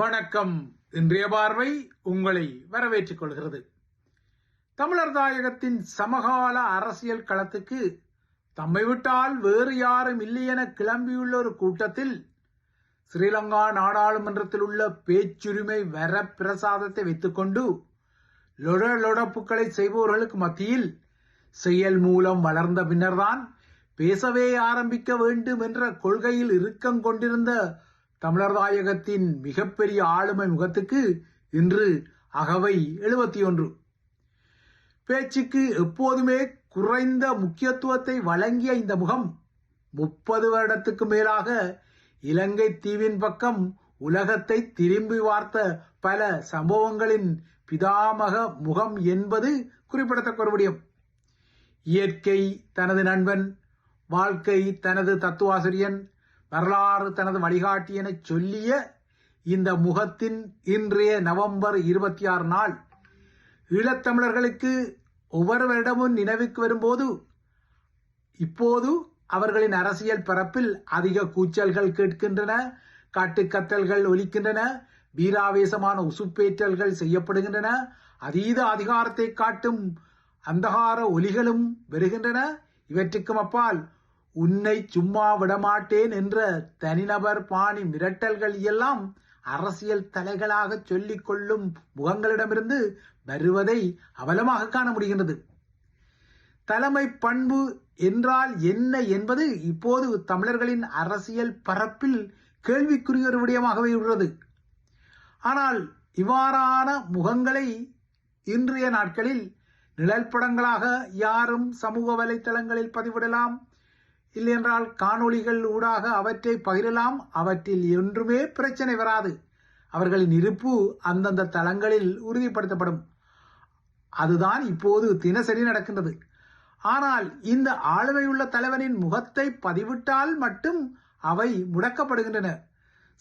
வணக்கம். இன்றைய பார்வை உங்களை வரவேற்றுக் கொள்கிறது. தமிழர் தாயகத்தின் சமகால அரசியல் களத்துக்கு தம்மை விட்டால் வேறு யாரும் இல்லை என கிளம்பியுள்ள ஒரு கூட்டத்தில் ஸ்ரீலங்கா நாடாளுமன்றத்தில் உள்ள பேச்சுரிமை வர பிரசாதத்தை வைத்துக்கொண்டு லொட லொடப்புக்களை செய்பவர்களுக்கு மத்தியில் செயல் மூலம் வளர்ந்த பின்னர்தான் பேசவே ஆரம்பிக்க வேண்டும் என்ற கொள்கையில் இறுக்கம் கொண்டிருந்த தமிழர் தாயகத்தின் மிகப்பெரிய ஆளுமை முகத்துக்கு இன்று அகவை எழுபத்தி ஒன்று பேச்சுக்கு எப்போதுமே குறைந்த முக்கியத்துவத்தை வழங்கிய இந்த முகம் முப்பது வருடத்துக்கு மேலாக இலங்கை தீவின் பக்கம் உலகத்தை திரும்பி வார்த்த பல சம்பவங்களின் பிதாமக முகம் என்பது குறிப்பிடத்தக்க ஒரு விடயம். இயற்கை தனது நண்பன் வாழ்க்கை தனது தத்துவாசிரியன் வரலாறு தனது வழிகாட்டி என சொல்லிய இந்த முகத்தின் இன்றைய நவம்பர் இருபத்தி ஆறு நாள் ஈழத்தமிழர்களுக்கு ஒவ்வொரு வருடமும் நினைவுக்கு வரும்போது இப்போது அவர்களின் அரசியல் பரப்பில் அதிக கூச்சல்கள் கேட்கின்றன காட்டுக்கத்தல்கள் ஒலிக்கின்றன வீராவேசமான உசுப்பேற்றல்கள் செய்யப்படுகின்றன அதீத அதிகாரத்தை காட்டும் அந்தகார ஒலிகளும் வருகின்றன. இவற்றுக்கும் அப்பால் உன்னை சும்மா விடமாட்டேன் என்ற தனிநபர் பாணி மிரட்டல்கள் எல்லாம் அரசியல் தலைகளாக சொல்லிக் கொள்ளும் முகங்களிடமிருந்து வருவதை அவலமாக காண முடிகின்றது. தலைமை பண்பு என்றால் என்ன என்பது இப்போது தமிழர்களின் அரசியல் பரப்பில் கேள்விக்குரிய ஒரு விடயமாகவே உள்ளது. ஆனால் இவ்வாறான முகங்களை இன்றைய நாட்களில் நிழல் படங்களாக யாரும் சமூக வலைத்தளங்களில் பதிவிடலாம். இல்லையென்றால் காணொளிகள் ஊடாக அவற்றை பகிரலாம். அவற்றில் என்றுமே பிரச்சனை வராது. அவர்களின் இருப்பு அந்தந்த தளங்களில் உறுதிப்படுத்தப்படும். அதுதான் இப்போது தினசரி நடக்கின்றது. ஆனால் இந்த ஆளுமையுள்ள தலைவனின் முகத்தை பதிவிட்டால் மட்டும் அவை முடக்கப்படுகின்றன.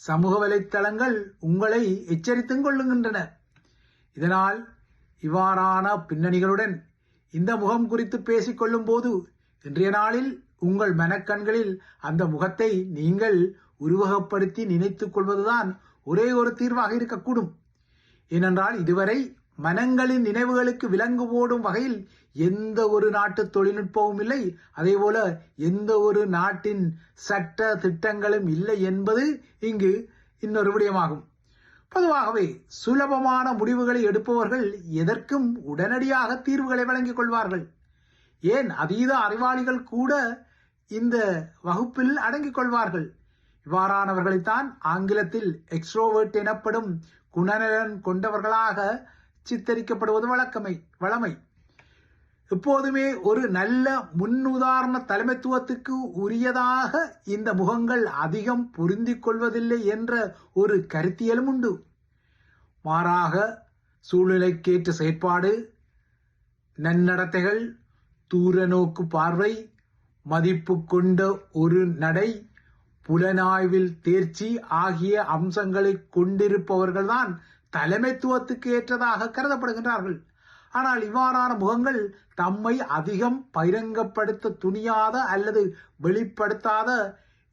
சமூக வலைத்தளங்கள் உங்களை எச்சரித்துக் கொள்ளுகின்றன. இதனால் இவ்வாறான பின்னணிகளுடன் இந்த முகம் குறித்து பேசிக்கொள்ளும் போது இன்றைய நாளில் உங்கள் மனக்கண்களில் அந்த முகத்தை நீங்கள் உருவகப்படுத்தி நினைத்துக் கொள்வதுதான் ஒரே ஒரு தீர்வாக இருக்கக்கூடும். ஏனென்றால் இதுவரை மனங்களின் நினைவுகளுக்கு விலங்கு போடும் வகையில் எந்த ஒரு நாட்டு தொழில்நுட்பமும் இல்லை. அதேபோல எந்த ஒரு நாட்டின் சட்ட திட்டங்களும் இல்லை என்பது இங்கு இன்னொரு விடயமாகும். பொதுவாகவே சுலபமான முடிவுகளை எடுப்பவர்கள் எதற்கும் உடனடியாக தீர்வுகளை வழங்கிக் கொள்வார்கள். ஏன் அதீத அறிவாளிகள் கூட இந்த வகுப்பில் அடங்கிக் கொள்வார்கள். இவ்வாறானவர்களைத்தான் ஆங்கிலத்தில் எக்ஸ்ட்ரோவர்ட் எனப்படும் குணநலன் கொண்டவர்களாக சித்தரிக்கப்படுவது வழக்கமை வளமை. எப்போதுமே ஒரு நல்ல முன்னுதாரண தலைமைத்துவத்துக்கு உரியதாக இந்த முகங்கள் அதிகம் பொருந்திக் கொள்வதில்லை என்ற ஒரு கருத்தியலும் உண்டு. மாறாக சூழ்நிலைக்கேற்ற செயற்பாடு நன்னடத்தைகள் தூர நோக்கு பார்வை மதிப்பு கொண்ட ஒரு நடை புலனாய்வில் தேர்ச்சி ஆகிய அம்சங்களை கொண்டிருப்பவர்கள்தான் தலைமைத்துவத்துக்கு ஏற்றதாக கருதப்படுகின்றார்கள். ஆனால் இவ்வாறான முகங்கள் தம்மை அதிகம் பகிரங்கப்படுத்த துணியாத அல்லது வெளிப்படுத்தாத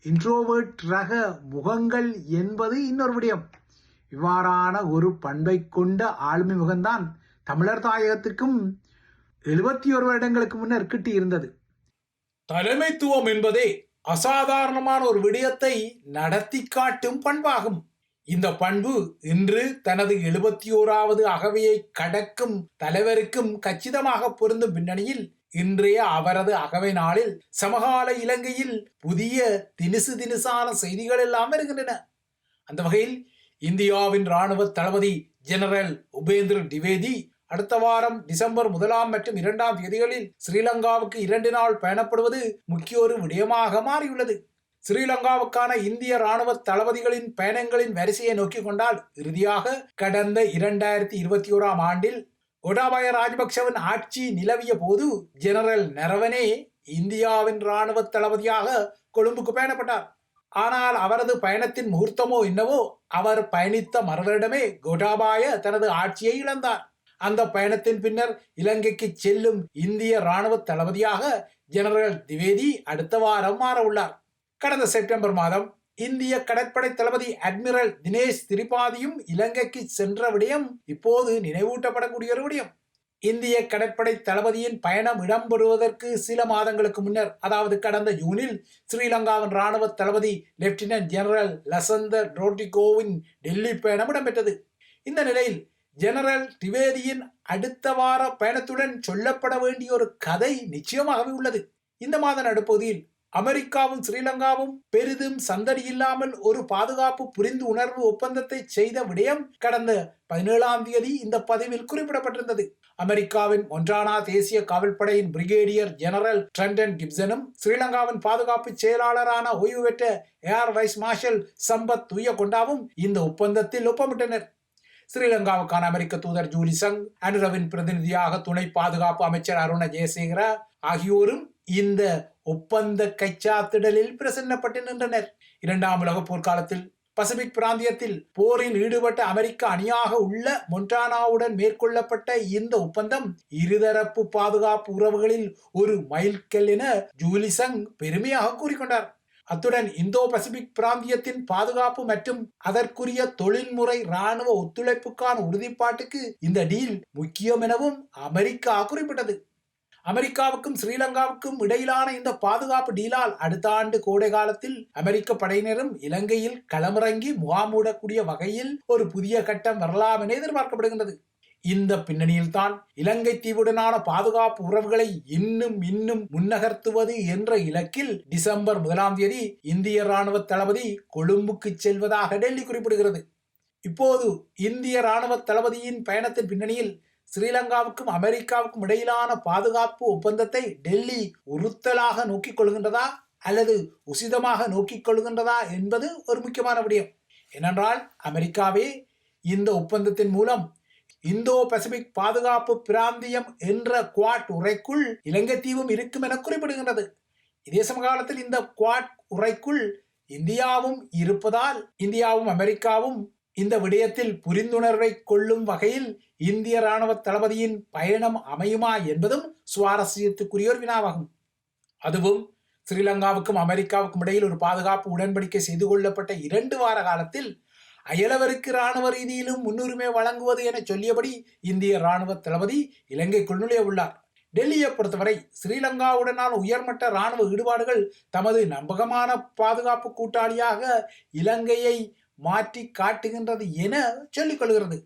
இன்ட்ரோவர்ட் ரக முகங்கள் என்பது இன்னொரு விடயம். இவ்வாறான ஒரு பண்பை கொண்ட ஆளுமை முகம்தான் தமிழர் தாயகத்திற்கும் எழுபத்தி ஒரு வருடங்களுக்கு முன்னர் கிட்டி இருந்தது தலைமைத்துவம் என்பதே அசாதாரணமான ஒரு விடயத்தை நடத்தி காட்டும் பண்பாகும். இந்த பண்பு இன்று தனது எழுபத்தி ஓராவது அகவையை கடக்கும் தலைவருக்கும் கச்சிதமாக பொருந்தும் பின்னணியில் இன்றைய அவரது அகவை நாளில் சமகால இலங்கையில் புதிய தினுசு தினுசான செய்திகள் எல்லாம் இருக்கின்றன அந்த வகையில் இந்தியாவின் ராணுவ தளபதி ஜெனரல் உபேந்திர திவேதி அடுத்த வாரம் டிசம்பர் முதலாம் மற்றும் இரண்டாம் தேதிகளில் ஸ்ரீலங்காவுக்கு இரண்டு நாள் பயணப்படுவது முக்கிய ஒரு விடயமாக மாறியுள்ளது. ஸ்ரீலங்காவுக்கான இந்திய ராணுவ தளபதிகளின் பயணங்களின் வரிசையை நோக்கிக் கொண்டால் இறுதியாக கடந்த இரண்டாயிரத்தி இருபத்தி ஓராம் ஆண்டில் கோட்டாபாய ராஜபக்சவின் ஆட்சி நிலவிய போது ஜெனரல் நரவனே இந்தியாவின் ராணுவ தளபதியாக கொழும்புக்கு பயணப்பட்டார். ஆனால் அவரது பயணத்தின் முகூர்த்தமோ என்னவோ அவர் பயணித்த மறுவரிடமே கோட்டாபாய தனது ஆட்சியை இழந்தார். அந்த பயணத்தின் பின்னர் இலங்கைக்கு செல்லும் இந்திய ராணுவ தளபதியாக ஜெனரல் திவேதி அடுத்த வாரம் மாற உள்ளார். கடந்த செப்டம்பர் மாதம் இந்திய கடற்படை தளபதி அட்மிரல் தினேஷ் திரிபாதியும் இலங்கைக்கு சென்ற விடயம் இப்போது நினைவூட்டப்படக்கூடிய ஒரு விடயம். இந்திய கடற்படை தளபதியின் பயணம் இடம்பெறுவதற்கு சில மாதங்களுக்கு முன்னர் அதாவது கடந்த ஜூனில் ஸ்ரீலங்காவின் ராணுவ தளபதி லெப்டினன்ட் ஜெனரல் லசந்த ரோட்டிகோவின் டெல்லி பயணம் இடம்பெற்றது. இந்த நிலையில் ஜெனரல் திவேதியின் அடுத்த வார பயணத்துடன் சொல்லப்பட வேண்டிய ஒரு கதை நிச்சயமாகவே உள்ளது. இந்த மாத நடுப்பகுதியில் அமெரிக்காவும் ஸ்ரீலங்காவும் பெரிதும் சந்தடி இல்லாமல் ஒரு பாதுகாப்பு புரிந்து உணர்வு ஒப்பந்தத்தை செய்த விடயம் கடந்த பதினேழாம் தேதி இந்த பதிவில் குறிப்பிடப்பட்டிருந்தது. அமெரிக்காவின் ஒன்றானா தேசிய காவல்படையின் பிரிகேடியர் ஜெனரல் ட்ரெண்டன் கிப்சனும் ஸ்ரீலங்காவின் பாதுகாப்பு செயலாளரான ஓய்வு பெற்ற ஏர் வைஸ் மார்ஷல் சம்பத் துய்ய கொண்டாவும் இந்த ஒப்பந்தத்தில் ஒப்பமிட்டனர். ஸ்ரீலங்காவுக்கான அமெரிக்க தூதர் ஜூலி சங் அனுரவின் பிரதிநிதியாக துணை பாதுகாப்பு அமைச்சர் அருண ஜெயசேகரா ஆகியோரும் இந்த ஒப்பந்த கைச்சாத்திடலில் பிரசன்னப்பட்டு நின்றனர். இரண்டாம் உலக போர்க்காலத்தில் பசிபிக் பிராந்தியத்தில் போரில் ஈடுபட்ட அமெரிக்க அணியாக உள்ள மொன்டானாவுடன் மேற்கொள்ளப்பட்ட இந்த ஒப்பந்தம் இருதரப்பு பாதுகாப்பு உறவுகளில் ஒரு மைல்கல் என ஜூலிசங் பெருமையாக கூறிக்கொண்டார். அத்துடன் இந்தோ பசிபிக் பிராந்தியத்தின் பாதுகாப்பு மற்றும் அதற்குரிய தொழில்முறை ராணுவ ஒத்துழைப்புக்கான உறுதிப்பாட்டுக்கு இந்த டீல் முக்கியம் எனவும் அமெரிக்கா குறிப்பிட்டது. அமெரிக்காவுக்கும் ஸ்ரீலங்காவுக்கும் இடையிலான இந்த பாதுகாப்பு டீலால் அடுத்த ஆண்டு கோடை காலத்தில் அமெரிக்க படையினரும் இலங்கையில் களமிறங்கி முகாமூடக்கூடிய வகையில் ஒரு புதிய கட்டம் வரலாம் என எதிர்பார்க்கப்படுகின்றது. இந்த பின்னணியில்தான் இலங்கை தீவுடனான பாதுகாப்பு உறவுகளை இன்னும் இன்னும் முன்னகர்த்துவது என்ற இலக்கில் டிசம்பர் முதலாம் தேதி இந்திய ராணுவ தளபதி கொழும்புக்கு செல்வதாக டெல்லி குறிப்பிடுகிறது. இப்போது இந்திய ராணுவ தளபதியின் பயணத்தின் பின்னணியில் ஸ்ரீலங்காவுக்கும் அமெரிக்காவுக்கும் இடையிலான பாதுகாப்பு ஒப்பந்தத்தை டெல்லி உறுத்தலாக நோக்கிக் கொள்கின்றதா அல்லது உசிதமாக நோக்கிக் கொள்கின்றதா என்பது ஒரு முக்கியமான விடயம். ஏனென்றால் அமெரிக்காவே இந்த ஒப்பந்தத்தின் மூலம் இந்தோ பசிபிக் பாதுகாப்பு பிராந்தியம் என்ற குவாட் உரைக்குள் இலங்கை தீவும் இருக்கும் என குறிப்பிடுகின்றது. இதே சமகாலத்தில் இந்த குவாட் உரைக்குள் இந்தியாவும் இருப்பதால் இந்தியாவும் அமெரிக்காவும் இந்த விடயத்தில் புரிந்துணர்வை கொள்ளும் வகையில் இந்திய ராணுவ தளபதியின் பயணம் அமையுமா என்பதும் சுவாரஸ்யத்துக்குரிய ஒரு வினாவாகும். அதுவும் ஸ்ரீலங்காவுக்கும் அமெரிக்காவுக்கும் இடையில் ஒரு பாதுகாப்பு உடன்படிக்கை செய்து கொள்ளப்பட்ட இரண்டு வார காலத்தில் அயலவருக்கு ராணுவ ரீதியிலும் முன்னுரிமை வழங்குவது என சொல்லியபடி இந்திய ராணுவ தளபதி இலங்கைக்குள் நுழைய உள்ளார். டெல்லியை பொறுத்தவரை ஸ்ரீலங்காவுடனான உயர்மட்ட ராணுவ ஈடுபாடுகள் தமது நம்பகமான பாதுகாப்பு கூட்டாளியாக இலங்கையை மாற்றி காட்டுகின்றது என சொல்லிக்கொள்கிறது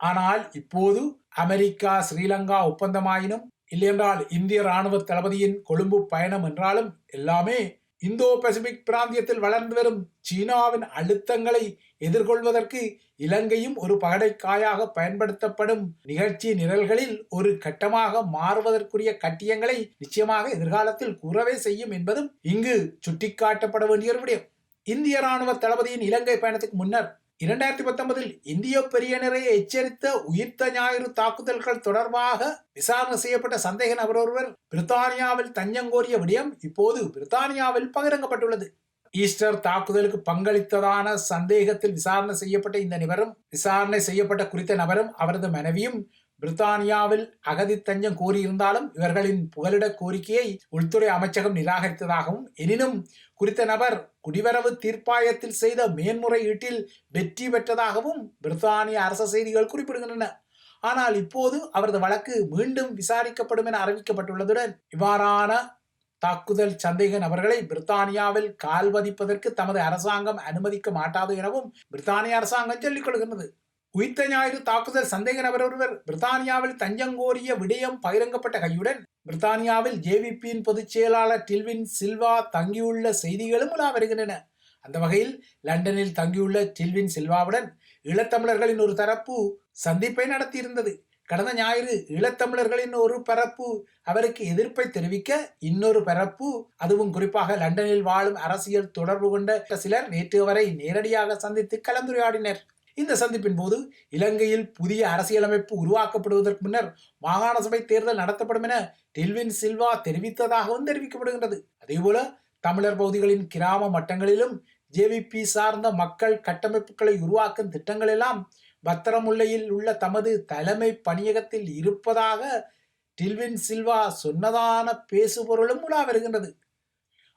ஆனால் இப்போது அமெரிக்கா ஸ்ரீலங்கா ஒப்பந்தமாயினும் இல்லையென்றால் இந்திய ராணுவ தளபதியின் கொழும்பு பயணம் என்றாலும் எல்லாமே இந்தோ பசிபிக் பிராந்தியத்தில் வளர்ந்து வரும் சீனாவின் அழுத்தங்களை எதிர்கொள்வதற்கு இலங்கையும் ஒரு பகடைக்காயாக பயன்படுத்தப்படும் நிகழ்ச்சி நிரல்களில் ஒரு கட்டமாக மாறுவதற்குரிய கட்டியங்களை நிச்சயமாக எதிர்காலத்தில் கூறவே செய்யும் என்பதும் இங்கு சுட்டிக்காட்டப்பட வேண்டிய விடயம். இந்திய ராணுவ தளபதியின் இலங்கை பயணத்துக்கு முன்னர் இரண்டாயிரத்தி பத்தொன்பதில் இந்திய பெரியனரை எச்சரித்த உயிர்த்த ஞாயிறு தாக்குதல்கள் தொடர்பாக விசாரணை செய்யப்பட்ட சந்தேக நபர் ஒருவர் பிரித்தானியாவில் தஞ்சம் கோரிய விடயம் இப்போது பிரித்தானியாவில் பகிரங்கப்பட்டுள்ளது. ஈஸ்டர் தாக்குதலுக்கு பங்களித்ததான சந்தேகத்தில் விசாரணை செய்யப்பட்ட இந்த நிபரும் விசாரணை செய்யப்பட்ட குறித்த நபரும் அவரது மனைவியும் பிரித்தானியாவில் அகதி தஞ்சம் கோரியிருந்தாலும் இவர்களின் புகலிட கோரிக்கையை உள்துறை அமைச்சகம் நிராகரித்ததாகவும் எனினும் குறித்த நபர் குடிவரவு தீர்ப்பாயத்தில் செய்த மேன்முறையீட்டில் வெற்றி பெற்றதாகவும் பிரித்தானிய அரச செய்திகள் குறிப்பிடுகின்றன. ஆனால் இப்போது அவரது வழக்கு மீண்டும் விசாரிக்கப்படும் என அறிவிக்கப்பட்டுள்ளதுடன் இவ்வாறான தாக்குதல் சந்தேக நபர்களை பிரித்தானியாவில் கால் பதிப்பதற்கு தமது அரசாங்கம் அனுமதிக்க மாட்டாது எனவும் பிரித்தானிய அரசாங்கம் சொல்லிக் கொள்கின்றது. உயிர்த்த ஞாயிறு தாக்குதல் சந்தேக நபர் ஒருவர் பிரித்தானியாவில் தஞ்சம் கோரிய விடயம் பகிரங்கப்பட்ட கையுடன் பிரித்தானியாவில் ஜேவிபியின் பொதுச் செயலாளர் டில்வின் சில்வா தங்கியுள்ள செய்திகளும் உலா வருகின்றன. அந்த வகையில் லண்டனில் தங்கியுள்ள டில்வின் சில்வாவுடன் ஈழத்தமிழர்களின் ஒரு தரப்பு சந்திப்பை நடத்தியிருந்தது. கடந்த ஞாயிறு ஈழத்தமிழர்களின் ஒரு பரப்பு அவருக்கு எதிர்ப்பை தெரிவிக்க இன்னொரு பரப்பு அதுவும் குறிப்பாக லண்டனில் வாழும் அரசியல் தொடர்பு கொண்ட சிலர் நேற்று வரை நேரடியாக சந்தித்து கலந்துரையாடினர். இந்த சந்திப்பின் போது இலங்கையில் புதிய அரசியலமைப்பு உருவாக்கப்படுவதற்கு முன்னர் மாகாண சபை தேர்தல் நடத்தப்படும் என டெல்வின் சில்வா தெரிவித்ததாகவும் தெரிவிக்கப்படுகின்றது. அதேபோல தமிழர் பகுதிகளின் கிராம மட்டங்களிலும் ஜேவிபி சார்ந்த மக்கள் கட்டமைப்புகளை உருவாக்கும் திட்டங்கள் எல்லாம் பத்திரமுல்லையில் உள்ள தமது தலைமை பணியகத்தில் இருப்பதாக டில்வின் சில்வா சொன்னதான பேசுபொருளும் உலா வருகின்றது.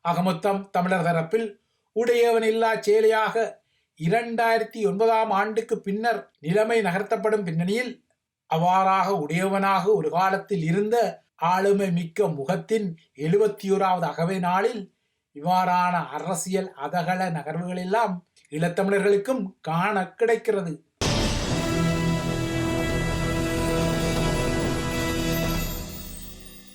அகமொத்தம் தமிழர் தரப்பில் உடையவன் இல்லா சேலையாக இரண்டாயிரத்தி ஒன்பதாம் ஆண்டுக்கு பின்னர் நிலைமை நகர்த்தப்படும் பின்னணியில் அவ்வாறாக உடையவனாக ஒரு காலத்தில் இருந்த ஆளுமை மிக்க முகத்தின் எழுபத்தி ஓராவது அகவை நாளில் இவ்வாறான அரசியல் அதகல நகர்வுகள் எல்லாம் ஈழத்தமிழர்களுக்கும் காண கிடைக்கிறது.